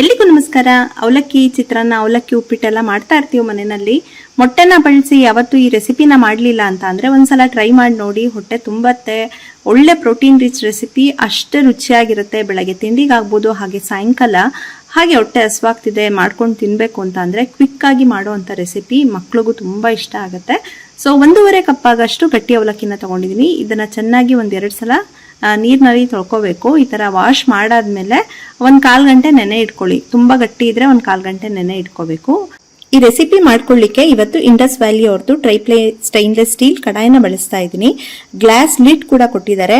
ಎಲ್ಲಿಗೂ ನಮಸ್ಕಾರ. ಅವಲಕ್ಕಿ ಚಿತ್ರಾನ್ನ, ಅವಲಕ್ಕಿ ಉಪ್ಪಿಟ್ಟೆಲ್ಲ ಮಾಡ್ತಾ ಇರ್ತೀವಿ ಮನೆಯಲ್ಲಿ. ಮೊಟ್ಟೆನ ಬಳಸಿ ಯಾವತ್ತೂ ಈ ರೆಸಿಪಿನ ಮಾಡಲಿಲ್ಲ ಅಂತ ಅಂದರೆ ಒಂದ್ಸಲ ಟ್ರೈ ಮಾಡಿ ನೋಡಿ. ಹೊಟ್ಟೆ ತುಂಬತ್ತೆ. ಒಳ್ಳೆ ಪ್ರೋಟೀನ್ ರಿಚ್ ರೆಸಿಪಿ. ಅಷ್ಟು ರುಚಿಯಾಗಿರುತ್ತೆ. ಬೆಳಗ್ಗೆ ತಿಂಡಿಗಾಗ್ಬೋದು, ಹಾಗೆ ಸಾಯಂಕಾಲ ಹಾಗೆ ಹೊಟ್ಟೆ ಹಸುವಾಗ್ತಿದೆ, ಮಾಡ್ಕೊಂಡು ತಿನ್ನಬೇಕು ಅಂತ ಅಂದರೆ ಕ್ವಿಕ್ಕಾಗಿ ಮಾಡುವಂಥ ರೆಸಿಪಿ ಮಕ್ಳಿಗೂ ತುಂಬ ಇಷ್ಟ ಆಗುತ್ತೆ. ಸೊ ಒಂದೂವರೆ ಕಪ್ಪಾಗಷ್ಟು ಗಟ್ಟಿ ಅವಲಕ್ಕಿನ ತಗೊಂಡಿದ್ದೀನಿ ಇದನ್ನು ಚೆನ್ನಾಗಿ ಒಂದೆರಡು ಸಲ ನೀರ್ನಲ್ಲಿ ತೊಳ್ಕೊಬೇಕು. ಈ ಥರ ವಾಶ್ ಮಾಡಾದ್ಮೇಲೆ ಒಂದು ಕಾಲು ಗಂಟೆ ನೆನೆ ಇಟ್ಕೊಳ್ಳಿ. ತುಂಬ ಗಟ್ಟಿ ಇದ್ರೆ ಒಂದು ಕಾಲು ಗಂಟೆ ನೆನೆ ಇಟ್ಕೋಬೇಕು. ಈ ರೆಸಿಪಿ ಮಾಡ್ಕೊಳ್ಳಿಕ್ಕೆ ಇವತ್ತು ಇಂಡಸ್ ವ್ಯಾಲಿ ಅವ್ರದ್ದು ಟ್ರೈಪ್ಲೇ ಸ್ಟೈನ್ಲೆಸ್ ಸ್ಟೀಲ್ ಕಡಾಯಿನ ಬಳಸ್ತಾ ಇದ್ದೀನಿ. ಗ್ಲಾಸ್ ಲಿಡ್ ಕೂಡ ಕೊಟ್ಟಿದ್ದಾರೆ.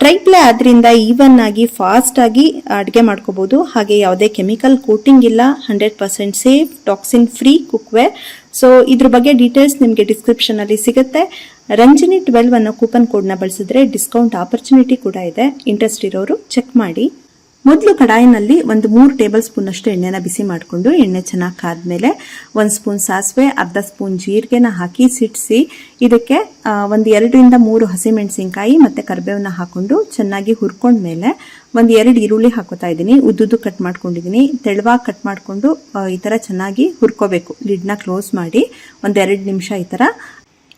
ಟ್ರೈಪ್ಲೇ ಆದ್ರಿಂದ ಈವನ್ ಆಗಿ ಫಾಸ್ಟ್ ಆಗಿ ಅಡುಗೆ ಮಾಡ್ಕೋಬಹುದು ಹಾಗೆ ಯಾವುದೇ ಕೆಮಿಕಲ್ ಕೋಟಿಂಗ್ ಇಲ್ಲ. Hundred percent safe toxin free cookware so ಇದ್ರ ಬಗ್ಗೆ ಡೀಟೇಲ್ಸ್ ನಿಮಗೆ ಡಿಸ್ಕ್ರಿಪ್ಷನ್ ಅಲ್ಲಿ ಸಿಗುತ್ತೆ. ರಂಜನಿ ಟ್ವೆಲ್ವ್ ಅನ್ನೋ ಕೂಪನ್ ಕೋಡ್ನ ಬಳಸಿದ್ರೆ ಡಿಸ್ಕೌಂಟ್ ಆಪರ್ಚುನಿಟಿ ಕೂಡ ಇದೆ. ಇಂಟ್ರೆಸ್ಟ್ ಇರೋರು ಚೆಕ್ ಮಾಡಿ. ಮೊದಲು ಕಡಾಯಿನಲ್ಲಿ ಒಂದು ಮೂರು ಟೇಬಲ್ ಸ್ಪೂನ್ ಅಷ್ಟು ಎಣ್ಣೆನ ಬಿಸಿ ಮಾಡಿಕೊಂಡು ಎಣ್ಣೆ ಚೆನ್ನಾಗಿ ಕಾದ್ಮೇಲೆ ಒಂದು ಸ್ಪೂನ್ ಸಾಸಿವೆ, ಅರ್ಧ ಸ್ಪೂನ್ ಜೀರಿಗೆನ ಹಾಕಿ ಸಿಡಿಸಿ, ಇದಕ್ಕೆ ಒಂದು ಎರಡರಿಂದ ಮೂರು ಹಸಿಮೆಣಸಿನ್ಕಾಯಿ ಮತ್ತು ಕರಿಬೇವನ್ನ ಹಾಕೊಂಡು ಚೆನ್ನಾಗಿ ಹುರ್ಕೊಂಡ್ಮೇಲೆ ಒಂದು ಎರಡು ಈರುಳ್ಳಿ ಹಾಕೋತಾ ಇದ್ದೀನಿ. ಉದ್ದುದ್ದು ಕಟ್ ಮಾಡ್ಕೊಂಡಿದ್ದೀನಿ. ತೆಳುವಾಗಿ ಕಟ್ ಮಾಡಿಕೊಂಡು ಈ ಥರ ಚೆನ್ನಾಗಿ ಹುರ್ಕೋಬೇಕು. ಲಿಡ್ನ ಕ್ಲೋಸ್ ಮಾಡಿ ಒಂದು ನಿಮಿಷ ಈ ಥರ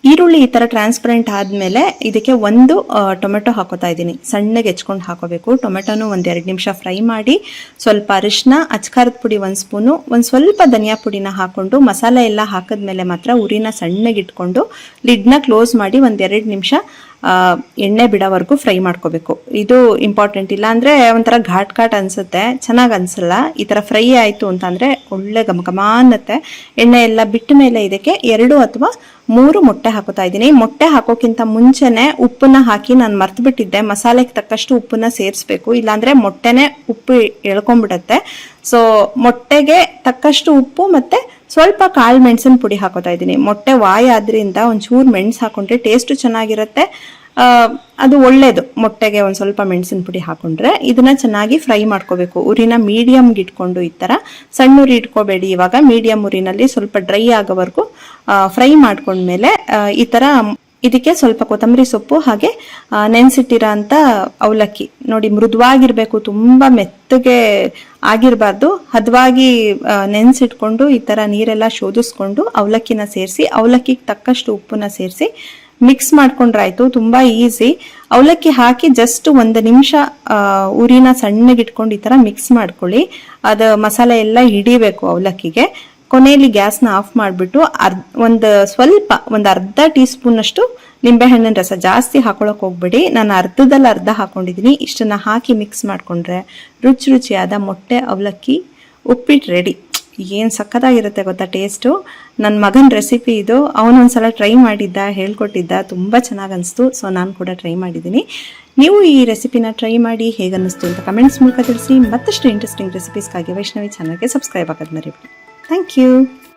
ಈರುಳ್ಳಿ ಈ ಥರ ಟ್ರಾನ್ಸ್ಪರೆಂಟ್ ಆದಮೇಲೆ ಇದಕ್ಕೆ ಒಂದು ಟೊಮೆಟೊ ಹಾಕೋತಾ ಇದ್ದೀನಿ. ಸಣ್ಣಗೆ ಹೆಚ್ಕೊಂಡು ಹಾಕೋಬೇಕು. ಟೊಮೆಟೊನು ಒಂದು ಎರಡು ನಿಮಿಷ ಫ್ರೈ ಮಾಡಿ, ಸ್ವಲ್ಪ ಅರಿಶಿನ ಅಚ್ಕಾರದ ಪುಡಿ ಒಂದು ಸ್ಪೂನು, ಒಂದು ಸ್ವಲ್ಪ ಧನಿಯಾ ಪುಡಿನ ಹಾಕೊಂಡು, ಮಸಾಲೆ ಎಲ್ಲ ಹಾಕಿದ್ಮೇಲೆ ಮಾತ್ರ ಉರಿನ ಸಣ್ಣಗೆ ಇಟ್ಕೊಂಡು ಲಿಡ್ನ ಕ್ಲೋಸ್ ಮಾಡಿ ಒಂದು ನಿಮಿಷ ಎಣ್ಣೆ ಬಿಡೋವರೆಗೂ ಫ್ರೈ ಮಾಡ್ಕೋಬೇಕು. ಇದು ಇಂಪಾರ್ಟೆಂಟ್ ಇಲ್ಲ ಅಂದರೆ ಒಂಥರ ಘಾಟ್ ಘಾಟ್ ಅನಿಸುತ್ತೆ. ಚೆನ್ನಾಗಿ ಅನಿಸಲ್ಲ. ಈ ಥರ ಫ್ರೈ ಆಯಿತು ಅಂತಂದರೆ ಒಳ್ಳೆ ಘಮ ಅನ್ನತ್ತೆ. ಎಣ್ಣೆ ಎಲ್ಲ ಬಿಟ್ಟ ಮೇಲೆ ಇದಕ್ಕೆ ಎರಡು ಅಥವಾ ಮೂರು ಮೊಟ್ಟೆ ಹಾಕೋತಾ ಇದ್ದೀನಿ. ಮೊಟ್ಟೆ ಹಾಕೋಕ್ಕಿಂತ ಮುಂಚೆನೆ ಉಪ್ಪನ್ನ ಹಾಕಿ ನಾನು ಮರ್ತು ಬಿಟ್ಟಿದ್ದೆ ಮಸಾಲೆಗೆ ತಕ್ಕಷ್ಟು ಉಪ್ಪನ್ನ ಸೇರಿಸ್ಬೇಕು. ಇಲ್ಲಾಂದರೆ ಮೊಟ್ಟೆನೆ ಉಪ್ಪು ಎಳ್ಕೊಂಡ್ಬಿಡತ್ತೆ. ಸೊ ಮೊಟ್ಟೆಗೆ ತಕ್ಕಷ್ಟು ಉಪ್ಪು ಮತ್ತೆ ಸ್ವಲ್ಪ ಕಾಳು ಮೆಣಸಿನ ಪುಡಿ ಹಾಕೋತಾ ಇದ್ದೀನಿ. ಮೊಟ್ಟೆ ವಾಯ ಆದ್ರಿಂದ ಒಂಚೂರು ಮೆಣಸು ಹಾಕೊಂಡ್ರೆ ಟೇಸ್ಟ್ ಚೆನ್ನಾಗಿರುತ್ತೆ. ಅದು ಒಳ್ಳೇದು. ಮೊಟ್ಟೆಗೆ ಒಂದು ಸ್ವಲ್ಪ ಮೆಣಸಿನ ಪುಡಿ ಹಾಕೊಂಡ್ರೆ ಇದನ್ನ ಚೆನ್ನಾಗಿ ಫ್ರೈ ಮಾಡ್ಕೋಬೇಕು. ಉರಿನ ಮೀಡಿಯಮ್ಗೆ ಇಟ್ಕೊಂಡು ಈ ಥರ ಸಣ್ಣ ಉರಿ ಇಟ್ಕೋಬೇಡಿ. ಇವಾಗ ಮೀಡಿಯಮ್ ಉರಿನಲ್ಲಿ ಸ್ವಲ್ಪ ಡ್ರೈ ಆಗೋವರೆಗೂ ಫ್ರೈ ಮಾಡ್ಕೊಂಡ್ಮೇಲೆ ಈ ಥರ ಇದಕ್ಕೆ ಸ್ವಲ್ಪ ಕೊತ್ತಂಬರಿ ಸೊಪ್ಪು ಹಾಗೆ ನೆನ್ಸಿಟ್ಟಿರೋ ಅಂತ ಅವಲಕ್ಕಿ. ನೋಡಿ, ಮೃದುವಾಗಿರ್ಬೇಕು, ತುಂಬ ಮೆತ್ತಗೆ ಆಗಿರಬಾರ್ದು. ಹದವಾಗಿ ನೆನ್ಸಿಟ್ಕೊಂಡು ಈ ಥರ ನೀರೆಲ್ಲ ಶೋಧಿಸ್ಕೊಂಡು ಅವಲಕ್ಕಿನ ಸೇರಿಸಿ, ಅವಲಕ್ಕಿಗೆ ತಕ್ಕಷ್ಟು ಉಪ್ಪನ್ನ ಸೇರಿಸಿ ಮಿಕ್ಸ್ ಮಾಡ್ಕೊಂಡ್ರಾಯ್ತು, ತುಂಬಾ ಈಸಿ ಅವಲಕ್ಕಿ ಹಾಕಿ ಜಸ್ಟ್ ಒಂದು ನಿಮಿಷ ಉರಿನ ಸಣ್ಣಗಿಟ್ಕೊಂಡು ಈ ಥರ ಮಿಕ್ಸ್ ಮಾಡ್ಕೊಳ್ಳಿ. ಅದು ಮಸಾಲೆ ಎಲ್ಲ ಹಿಡಿಬೇಕು ಅವಲಕ್ಕಿಗೆ. ಕೊನೆಯಲ್ಲಿ ಗ್ಯಾಸ್ನ ಆಫ್ ಮಾಡಿಬಿಟ್ಟು ಅರ್ಧ ಒಂದು ಸ್ವಲ್ಪ, ಒಂದು ಅರ್ಧ ಟೀ ಸ್ಪೂನ್ ಅಷ್ಟು ನಿಂಬೆಹಣ್ಣಿನ ರಸ ಜಾಸ್ತಿ ಹಾಕೊಳಕ್ ಹೋಗ್ಬೇಡಿ. ನಾನು ಅರ್ಧದಲ್ಲಿ ಅರ್ಧ ಹಾಕೊಂಡಿದ್ದೀನಿ ಇಷ್ಟನ್ನ ಹಾಕಿ ಮಿಕ್ಸ್ ಮಾಡ್ಕೊಂಡ್ರೆ ರುಚಿ ರುಚಿಯಾದ ಮೊಟ್ಟೆ, ಅವಲಕ್ಕಿ ಉಪ್ಪಿಟ್ಟು ರೆಡಿ. ಏನು ಸಕ್ಕತ್ತಾಗಿರುತ್ತೆ ಗೊತ್ತಾ ಟೇಸ್ಟು? ನನ್ನ ಮಗನ ರೆಸಿಪಿ ಇದು. ಅವನೊಂದ್ಸಲ ಟ್ರೈ ಮಾಡಿದ್ದ, ಹೇಳ್ಕೊಟ್ಟಿದ್ದ, ತುಂಬ ಚೆನ್ನಾಗಿ ಅನಿಸ್ತು. ಸೊ, ನಾನು ಕೂಡ ಟ್ರೈ ಮಾಡಿದ್ದೀನಿ ನೀವು ಈ ರೆಸಿಪಿನ ಟ್ರೈ ಮಾಡಿ ಹೇಗನ್ನಿಸ್ತು ಅಂತ ಕಮೆಂಟ್ಸ್ ಮೂಲಕ ತಿಳಿಸಿ. ಮತ್ತಷ್ಟು ಇಂಟ್ರೆಸ್ಟಿಂಗ್ ರೆಸಿಪೀಸ್ಗಾಗಿ ವೈಷ್ಣವಿ ಚಾನಲ್ಗೆ ಸಬ್ಸ್ಕ್ರೈಬ್ ಆಗೋದು ಮರಿಬೇಡಿ. Thank you.